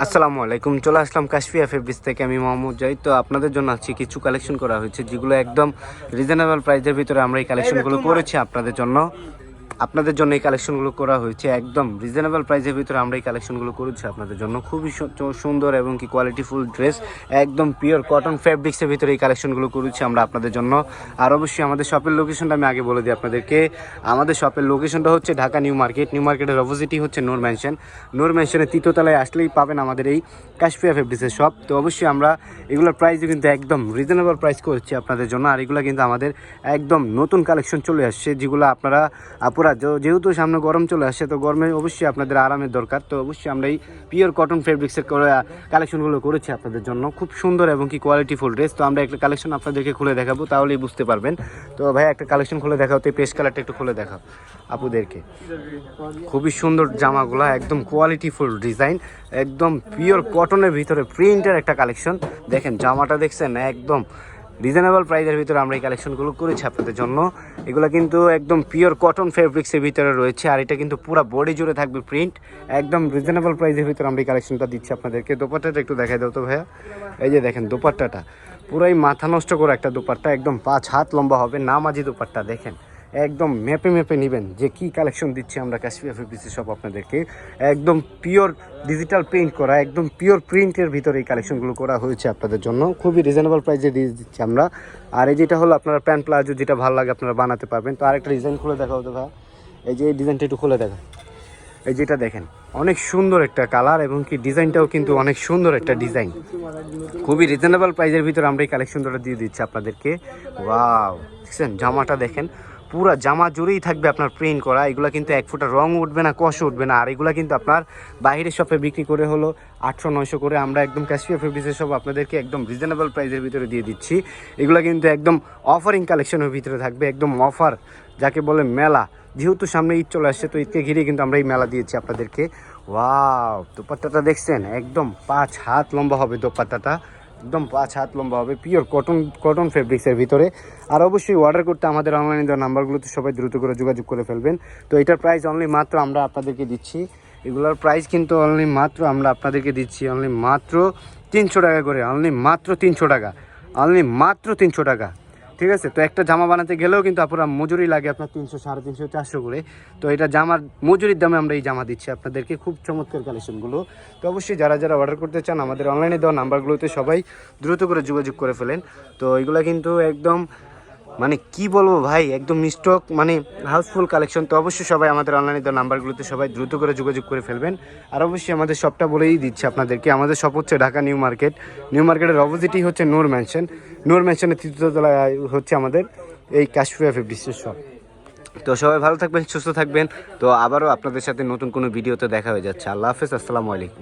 আসসালামু আলাইকুম চলে আসলাম কাশফিয়া ফেব্রিক্স থেকে আমি মোহাম্মদ জাহিদ। তো আপনাদের জন্য আজকে কিছু কালেকশন করা হয়েছে যেগুলো একদম রিজনেবল প্রাইসের ভিতরে আমরা এই কালেকশনগুলো করেছি আপনাদের জন্য। আপনাদের জন্য এই কালেকশনগুলো করা হয়েছে। একদম রিজনেবল প্রাইসের ভিতরে আমরা এই কালেকশনগুলো করেছি। আপনাদের জন্য খুবই সুন্দর এবং কি কোয়ালিটিফুল ড্রেস একদম পিওর কটন ফ্যাব্রিক্সের ভিতরে এই কালেকশনগুলো করেছি আমরা আপনাদের জন্য। আর অবশ্যই আমাদের শপের লোকেশনটা আমি আগে বলে দিই আপনাদেরকে। আমাদের শপের লোকেশনটা হচ্ছে ঢাকা নিউ মার্কেট। নিউ মার্কেটের অপোজিটই হচ্ছে নূর ম্যানশন নূর ম্যানশনের তৃতীয়তলায় আসলেই পাবেন আমাদের এই কাশফিয়া ফেব্রিক্সের শপ তো অবশ্যই আমরা এগুলোর প্রাইসও কিন্তু একদম রিজনেবল প্রাইস করছি আপনাদের জন্য। আর এগুলো কিন্তু আমাদের একদম নতুন কালেকশন চলে আসছে, যেগুলো আপনারা, আপুরা যেহেতু সামনে গরম চলে আসছে, তো গরমে অবশ্যই আপনাদের আরামের দরকার। তো অবশ্যই আমরা এই পিওর কটন ফেব্রিক্সের কালেকশনগুলো করেছি আপনাদের জন্য। খুব সুন্দর এবং কি কোয়ালিটিফুল ড্রেস তো আমরা একটা কালেকশন আপনাদেরকে খুলে দেখাবো, তাহলেই বুঝতে পারবেন। তো ভাই, একটা কালেকশন খুলে দেখাও, তো পেস্ট কালারটা একটু খুলে দেখাও আপুদেরকে। খুবই সুন্দর জামাগুলো, একদম কোয়ালিটিফুল ডিজাইন একদম পিওর কটনের ভিতরে প্রিন্টের একটা কালেকশন দেখেন, জামাটা দেখছেন? একদম রিজনেবল প্রাইসের ভিতরে আমরা এই কালেকশনগুলো করেছি আপনাদের জন্য। এগুলো কিন্তু একদম পিওর কটন ফেব্রিক্সের ভিতরে রয়েছে, আর এটা কিন্তু পুরো বডি জুড়ে থাকবে প্রিন্ট একদম রিজনেবল প্রাইসের ভিতরে আমরা এই কালেকশনটা দিচ্ছি আপনাদেরকে। দোপাট্টাটা একটু দেখাই দাও তো ভাইয়া। এই যে দেখেন দোপাট্টাটা। পুরাই মাথা নষ্ট করে একটা দোপাট্টা, একদম পাঁচ হাত লম্বা হবে, নামাজি দোপাট্টা, দেখেন। একদম মেপে মেপে নেবেন যে কি কালেকশন দিচ্ছি আমরা কাশ্মীর ফেব্রিক্স সব আপনাদেরকে। একদম পিওর ডিজিটাল প্রিন্ট করা, একদম পিওর প্রিন্টের ভিতরে এই কালেকশনগুলো করা হয়েছে আপনাদের জন্য। খুবই রিজনেবল প্রাইসে দিয়ে দিচ্ছি আমরা। আর এই যেটা হলো আপনারা প্যান্ট প্লাজো যেটা ভালো লাগে আপনারা বানাতে পারবেন। তো আরেকটা ডিজাইন খুলে দেখা হতো ভাই। এই যে এই ডিজাইনটা একটু খুলে দেখা এই যেটা দেখেন, অনেক সুন্দর একটা কালার এবং কি ডিজাইনটাও কিন্তু অনেক সুন্দর একটা ডিজাইন। খুবই রিজনেবল প্রাইসের ভিতরে আমরা এই কালেকশনটা দিয়ে দিচ্ছি আপনাদেরকে। ওয়াও, দেখছেন? জামাটা দেখেন পুরা জামা জুড়েই থাকবে আপনার প্রিন্ট করা। এগুলো কিন্তু এক ফুটা রং উঠবে না, কষ উঠবে না। আর এগুলো কিন্তু আপনার বাইরের শপে বিক্রি করে হলো আটশো, নয়শো করে। আমরা একদম কাশ্মীর ফেব্রিক্সের সব আপনাদেরকে একদম রিজনেবল প্রাইসের ভিতরে দিয়ে দিচ্ছি। এগুলো কিন্তু একদম অফারিং কালেকশনের ভিতরে থাকবে। একদম অফার যাকে বলে মেলা। যেহেতু সামনে ঈদ চলে আসছে, তো ঈদকে ঘিরে কিন্তু আমরা এই মেলা দিয়েছি আপনাদেরকে। ওয়াও দোপাট্টাটা দেখছেন? একদম পাঁচ হাত লম্বা হবে দোপাট্টাটা। একদম পাঁচ হাত লম্বা হবে পিওর কটন কটন ফেব্রিক্সের ভিতরে। আর অবশ্যই অর্ডার করতে আমাদের অনলাইনে দেওয়া নাম্বারগুলোতে সবাই দ্রুত করে যোগাযোগ করে ফেলবেন। তো এটার প্রাইস অনলি মাত্র আমরা আপনাদেরকে দিচ্ছি। এগুলোর প্রাইস কিন্তু অনলি মাত্র আমরা আপনাদেরকে দিচ্ছি অনলি মাত্র তিনশো টাকা করে অনলি মাত্র তিনশো টাকা অনলি মাত্র তিনশো টাকা। ঠিক আছে? তো একটা জামা বানাতে গেলেও কিন্তু আপনার মজুরি লাগে আপনার তিনশো, সাড়ে তিনশো, চারশো করে। তো এটা জামার মজুরির দামে আমরা এই জামা দিচ্ছি আপনাদেরকে খুব চমৎকার কালেকশনগুলো। তো অবশ্যই যারা যারা অর্ডার করতে চান আমাদের অনলাইনে দেওয়া নাম্বারগুলোতে সবাই দ্রুত করে যোগাযোগ করে ফেলেন। তো এগুলো কিন্তু একদম মানে কি বলব ভাই, একদম স্টক মানে হাউসফুল কালেকশন তো অবশ্যই সবাই আমাদের অনলাইনে দেওয়া নাম্বারগুলোতে সবাই দ্রুত করে যোগাযোগ করে ফেলবেন। আর অবশ্যই আমাদের শপটা বলেই দিচ্ছে আপনাদেরকে, আমাদের শপ হচ্ছে ঢাকা নিউ মার্কেট। নিউ মার্কেটের অপোজিটই হচ্ছে নূর ম্যানশন নূর ম্যানশনের তৃতীয়তলায় হচ্ছে আমাদের এই কাশফিয়া ফেব্রিক্সের শপ তো সবাই ভালো থাকবেন, সুস্থ থাকবেন। তো আবারও আপনাদের সাথে নতুন কোনো ভিডিওতে দেখা হয়ে যাচ্ছে। আল্লাহ হাফেজ, আসসালামু আলাইকুম।